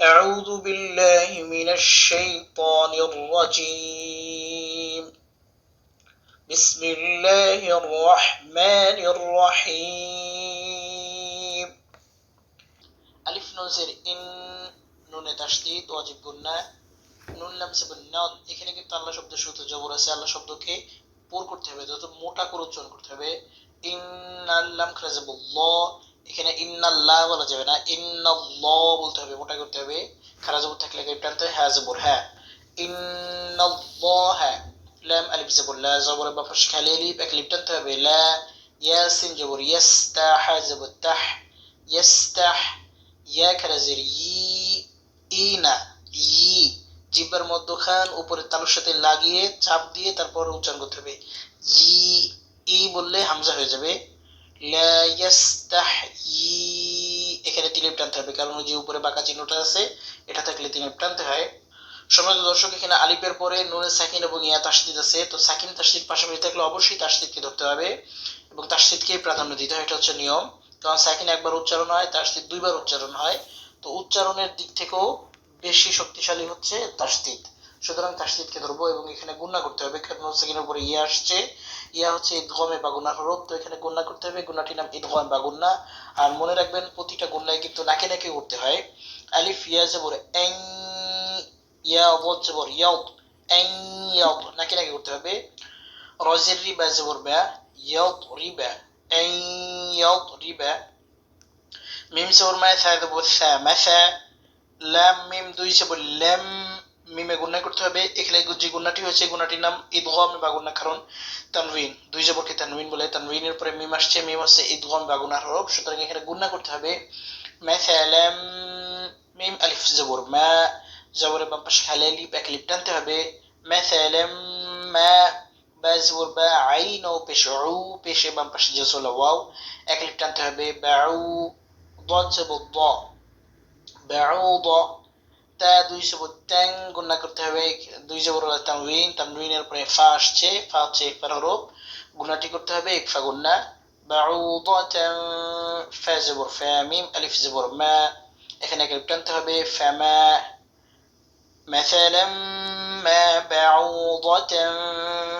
أعوذ بالله من الشيطان الرجيم بسم الله الرحمن الرحيم ألف نوزر إن নুনে তাসদিদ ওয়াজিব গুন্না নুন লাম সেবন নদ এখানে কিন্তু আল্লাহ শব্দ সূত্র জবর আছে আল্লাহ শব্দকে পুর করতে হবে যত মোটা করে উচ্চারণ করতে হবে ইন্নাল্লাম খারাজাবুল্লাহ এখানে ইন্নাল্লাহ বলা যাবে না, ইন্নাল্লাহ বলতে হবে মোটা করতে হবে। খারাজাবুর থাকলে টানতে হয় জবর হ্যাঁ। ইন্নাল্লাহ হ্যাঁ। লাম আলিফ জবর, লা জবর বা ফস খালি আলিফ, এক লিপ টানতে হবে। লা ইয়াসিন জবর ইয়াস্তাহ জবর তাহ, ইয়াস্তাহ, ইয়া খারাজের ই ইনা ই। জিব্বার মধ্যখান উপরে তালুর সাথে লাগিয়ে চাপ দিয়ে তারপর উচ্চারণ করতে হবে। ই ই বললে হামজা হয়ে যাবে। লা ইয়াস্তাহয়ি, এখানে তিলেপ টানতে হবে। কারণ ওই যে উপরে বাঁকা চিহ্নটা আছে, এটা থাকলে তিলেপ টানতে হয়। সম্মানিত দর্শক, এখানে আলিফের পরে নুনের সাকিন এবং ইয়া তাসদিদ আছে। তো সাকিন তাসদিদ পাশাপাশি থাকলে অবশ্যই তাসদিদকে ধরতে হবে এবং তাসদিদকে প্রাধান্য দিতে হয়, এটা হচ্ছে নিয়ম। কারণ সাকিন একবার উচ্চারণ হয়, তাসদিদ দুইবার উচ্চারণ হয়। তো উচ্চারণের দিক থেকেও বেশি শক্তিশালী হচ্ছে তাসদিদ। সুতরাং তাসদিদকে ধরবো এবং এখানে গুণা করতে হবে, কারণ সাকিনের উপরে ইয়া আসছে, ইয়া হচ্ছে ঈদগমে বা গুনার হরফ তো এখানে গুণা করতে হবে, গুণাটির নাম ঈদগম বা গুন্না আর মনে রাখবেন, প্রতিটা গুন্নায় কিন্তু নাকে নাকে করতে হয়। আলিফ, ইয়া জবর এং, ইয়া অবদ জবর ইয়াউদ এং ইয়াউদ নাকে নাকে করতে হবে। রজের রিবা জবর বা ইয়াউদ রিবা, এং ইয়াউদ রিবা। মিম জবর মা থা জবর সা মাসা লাম, মিম দুই জবর লাম। মিমে গুণা করতে হবে এখানে যে গুণাটি হয়েছে গুণাটির নাম ঈদগম বা গুণা কারণ তানবিন দুই জবরকে তানবিন বলে তানবিনের পরে মিম আসছে মিম আসছে ঈদগম বা গুণার হরফ সুতরাং এখানে গুণা করতে হবে মাসালাম মিম আলিফ জবর মা জবরে বাম পাশে খালি আলিফ এক লিপ টানতে হবে মাসালাম মা বা জবর বা আইন ও পেশে উ পেশে বাম পাশে জসল ওয়াও এক লিপ টানতে হবে বাউ ضاد জবর দ বাউ দ তা দুই জবর ট্যাং গুণা করতে হবে দুই জবর তানউইন তানউইনের পরে ফা আসছে ফা হচ্ছে একবার হরফ গুণাটি করতে হবে একফা গুণা বাউদাতান ফা জবর ফা মিম আলিফ জবর মা এখানে এক টানতে হবে ফামা مثلا ما بعوضة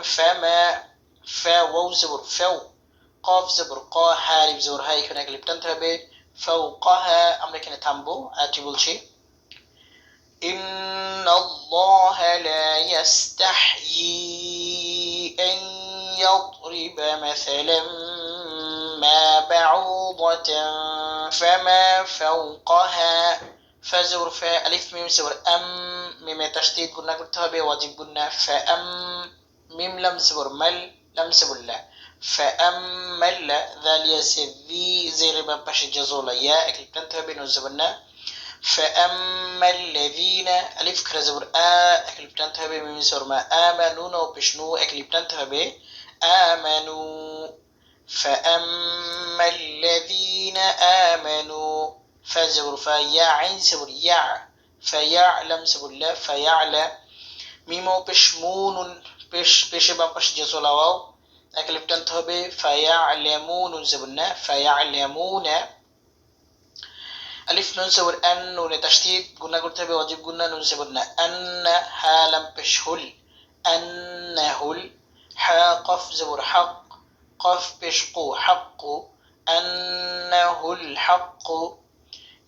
فما فا واو زبر فو قاف زبر قا হারিফ জবর হা এখানে এক লিপ টানতে হবে فوقها আমরা এখানে থামবো আয়াতটি বলছি إن الله لا يستحيي أن يضرب مثلا ما بعوضة فما فوقها فزور فا ألف ميم سور أم ميم تشتيت قلنا قلتها بواجب قلنا فأم ميم لم سور مل لم سور لا فأم مل ذا ليس ذي زي ربا باش جزولة يا أكل تنتهى بين الزبنة فاما الذين الف كرازور آ اكل بتنتهى ب ميم سورما امنوا وبشنو اكل بتنتهى ب امنوا. فاما الذين امنوا فزور فيا عين سبر يع فيعلم سبر لا فيعلى ميم وبشمون بش بش بابش جسولا واو اكل بتنتهى ب فيعلمون سبر فيعلمون, فيعلمون. আলিফ নুন সবর আন নুনে তাসদীদ গুনা করতে হবে ওয়াজিব গুনা নুন সবর না। আন হা লাম পেশ হুল আন্নাহুল হা কফ জবর হক, কফ পেশ কু হক আন্নাহুল হক।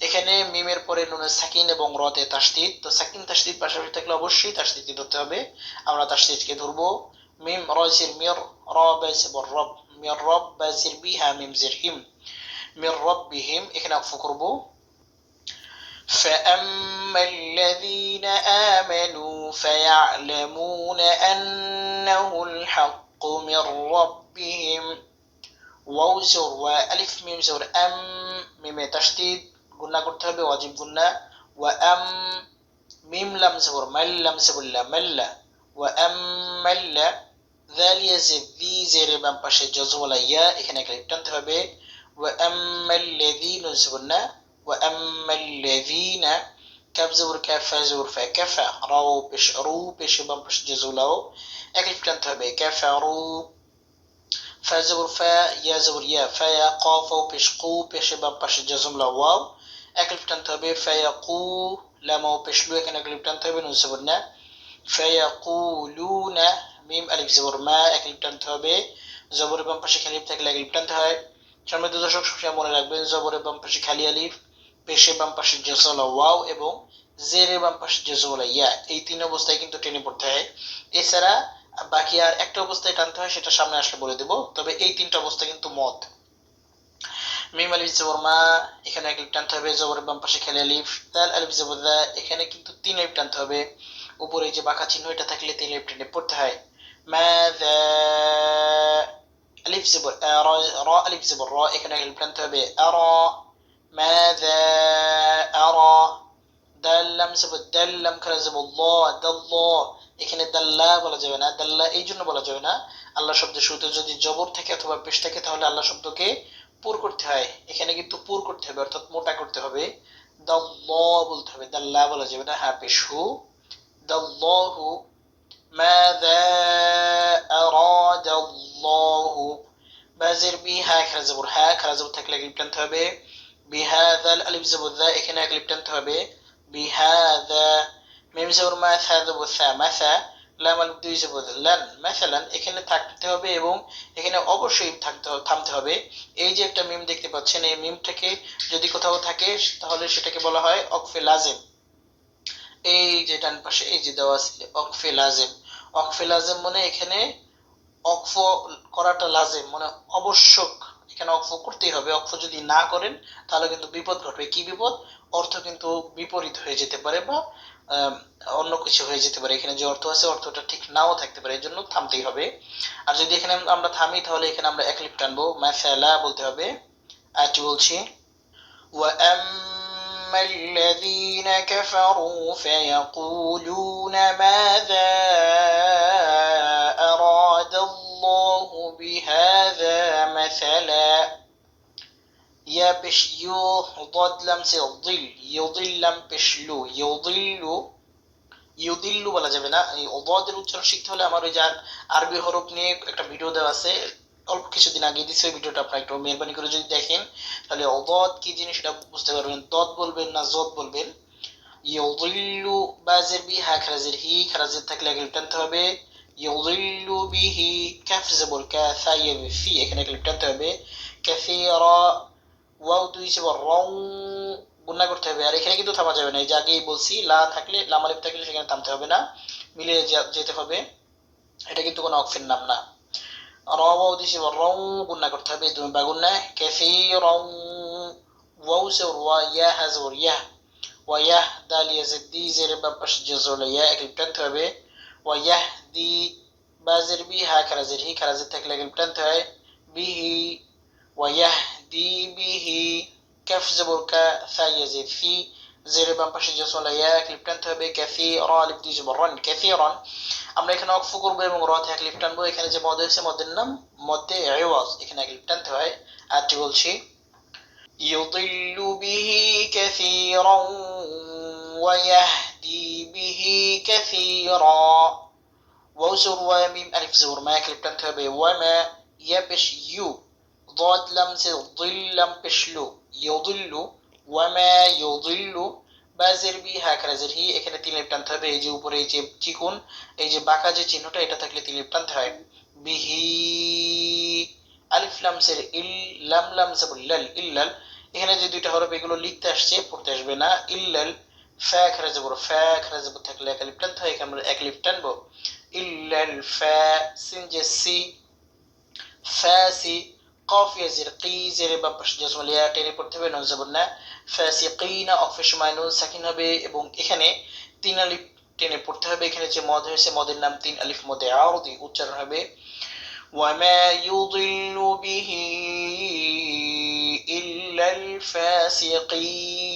এখানে মিমের পরে নুনে সাকিন এবং রতে তাসদীদ তো সাকিন তাসদীদ পাশাপাশি থাকলে অবশ্যই তাসদীদকে ধরতে হবে। আমরা তাসদীদকে ধরবো। মিম রজির মির, র বেসিবর রব। মির রব বেসির বিহা, মিম জির হিম। মির রব বিহিম, এখানে অফ করব। فأما الذين آمنوا فيعلمون أنه الحق من ربهم. ووزر وألف ميم زور. أم ميم تشديد. قلنا قلتها بواجب قلنا. وأم ميم لم زور. مل لم زور لا مل. وأم مل. ذالي يزيد ذي زير بام باشي جزولا يا. إخنا كليب تنتهبه وأما الذين زورنا. وأما الذين كاب زور كافا زور فا كفا رو بش رو بش بمبش جزولو أكل بكنت هبي كفا رو فا زور فا يا زور يا فا يا قافو بش قو بش بمبش جزولو واو أكل بكنت هبي فا قو لما بش لو كان أكل بكنت هبي نسبنا فيقولون ميم ألف زور ما أكل بكنت هبي زور بمبش كليب تكلا أكل بكنت هاي شنو دو شوف شوف شوف شوف شوف شوف شوف شوف شوف পাশে বাম পাশে জসলা ওয়াও এবং জেরের বাম পাশে জসলা ইয়া, এই তিন অবস্থায় কিন্তু টেনে পড়তে হয়। এছাড়া বাকি আর একটা অবস্থায় টানতে হয়, সেটা সামনে আসলে বলে দেব। তবে এই তিনটা অবস্থা কিন্তু মত। মিম আলিফ জবর, মা, এখানে এক লিপ টানতে হবে, জবরের বাম পাশে খালি আলিফ দাল আলিফ জবর এখানে কিন্তু তিন লিপ টানতে হবে। উপরে যে বাঁকা চিহ্ন, এটা থাকলে তিন লিপ টেনে পড়তে হয়। মাযা আলিফ জবর র আলিফ জবর, র, এখানে এক লিপ টানতে হবে। আরা মাযা আরা দাল লাম জবর দাল লাম খারা জবর ল দাল্লাহ এখানে দাল্লা বলা যাবে না দাল্লা এই জন্য বলা যাবে না আল্লাহ শব্দের শুরুতে যদি জবর থাকে অথবা পেশ থাকে তাহলে আল্লাহ শব্দকে পুর করতে হয় এখানে কিন্তু পুর করতে হবে অর্থাৎ মোটা করতে হবে দাল্লাহ বলতে হবে দাল্লা বলা যাবে না হ্যাঁ পেশ হু দাল্লাহু ماذا أراد الله বাজের বি হ্যাঁ খারা জবর হ্যাঁ খারা জবর থাকলে এক লিপ টানতে হবে বিহাদাল আলিফ জবর দা এখানে এক লিপ টানতে হবে বিহাদা মিম জবর মা থা জবর থা মাথা লাম আলিফ দুই জবর লান মাসালান এখানে থাকতে হবে এবং এখানে অবশ্যই থাকতে থামতে হবে এই যে একটা মিম দেখতে পাচ্ছেন, এই মিমটাকে যদি কোথাও থাকে, তাহলে সেটাকে বলা হয় অকফে লাজেম। এই যে ডান পাশে, এই যে দেওয়া আছে, অকফে লাজেম। অকফে লাজেম মানে এখানে অকফ করাটা লাজেম মানে আবশ্যক এখানে অক্ফ করতেই হবে অক্ফ যদি না করেন তাহলে কিন্তু বিপদ ঘটবে কি বিপদ অর্থ কিন্তু বিপরীত হয়ে যেতে পারে বা অন্য কিছু হয়ে যেতে পারে এখানে যে অর্থ আছে অর্থটা ঠিক নাও থাকতে পারে এই জন্য থামতেই হবে আর যদি এখানে আমরা থামি তাহলে এখানে আমরা এক লিপ টানবো ম্যাসালা বলতে হবে আজ বলছি وأما الذين كفروا فيقولون ماذا أراد الله بهذا مثلا পেশ ইউ দদলাম সে দিল ইউদিল্লাম পেশ লু ইউদিল্লু ইউদিল্লু বলা যাবে না এই অবদের উচ্চারণ শিখতে হলে আমার ওই যে আরবি হরফ নিয়ে একটা ভিডিও দেওয়া আছে। অল্প কিছুদিন আগে দিচ্ছে ওই ভিডিওটা আপনার একটু মেহরবানি করে যদি দেখেন, তাহলে অবদ কি জিনিস সেটা বুঝতে পারবেন। দদ বলবেন না জদ বলবেন। ইউদিল্লু বাজের বি হা খারাজের হি খারাজের থাকলে আগে টানতে হবে। ইউদিল্লু বিহি ক্যাফ জবর ক্যাফা ইয়ে ফি এখানে ক্লিপ টানতে হবে। ক্যাফিরা ওয়াও দুই জবর রং গুণা করতে হবে। আর এখানে কিন্তু থামা যাবে না। এই যে আগেই বলছি, লা থাকলে লাম আলিফ থাকলে সেখানে থামতে হবে না। মিলে যেতে হবে। এটা কিন্তু কোনো অক্ষের নাম না। রাও দিছি রং গুণা করতে হবে তুমি বাগুন্না কাসীরা ওয়াও সে ওয়া ইয়া হাজর ইয়া। ওয়া ইয়াহ দাল দি, জের বা পাশ জজর ইয়া এক টানতে হবে। ওয়া ইয়াহ দি বাজের বি, হা খারাজের হি খারাজের থাকলে এক টানতে হয়। বিহি ওয়া ইয়াহ দি বিহি كف زبر كا ثا يزيد في زير বাম পাশে যে চলে এক লিপ টানতে হবে ক্যাফি র লিপ দিয়ে জবর রন ক্যাফিরন আমরা এখানে অক্ফ করব এবং র থেকে এক লিপ টানবো এখানে যে মদ হয়েছে মদের নাম মধ্যে এওয়াজ এখানে এক লিপ টানতে হয় আরটি বলছি يضل به كثيرا ويهدي به كثيرا وزر وميم ألف زور ما كلب تنتبه وما يبش يو ضاد لمس ظل لم بشلو ইয়দুল্লু ওয়ামা ইয়দুল্লু বাজের বি হা খারাজের হি এখানে তিন লিপ টানতে হবে এই যে উপরে এই যে চিকুন এই যে বাঁকা যে চিহ্নটা এটা থাকলে তিন লিপ টানতে হয় বিহি আলিফ লামসের ইল লাম লাম জাবুল্লাল ইল্লাল এখানে যে দুইটা হরফ এগুলো লিখতে আসছে পড়তে আসবে না ইল্লাল ফা খারা যাবো ফা খারা যাবো থাকলে এক লিপ টানতে হয় এখানে আমরা এক লিপ টানবো ইল্লাল ফা সিন যে সি ফা সি قاف يزير قي زير বাম পাশে জজম লিয়া টেনে পড়তে হবে নুন জবর না ফাসিকিনা অফের সময় নুন সাকিন হবে এবং এখানে তিন আলিফ টেনে পড়তে হবে এখানে যে মদ হয়েছে মদের নাম তিন আলিফ মদে আরদি উচ্চারণ হবে وما يضل به إلا الفاسقين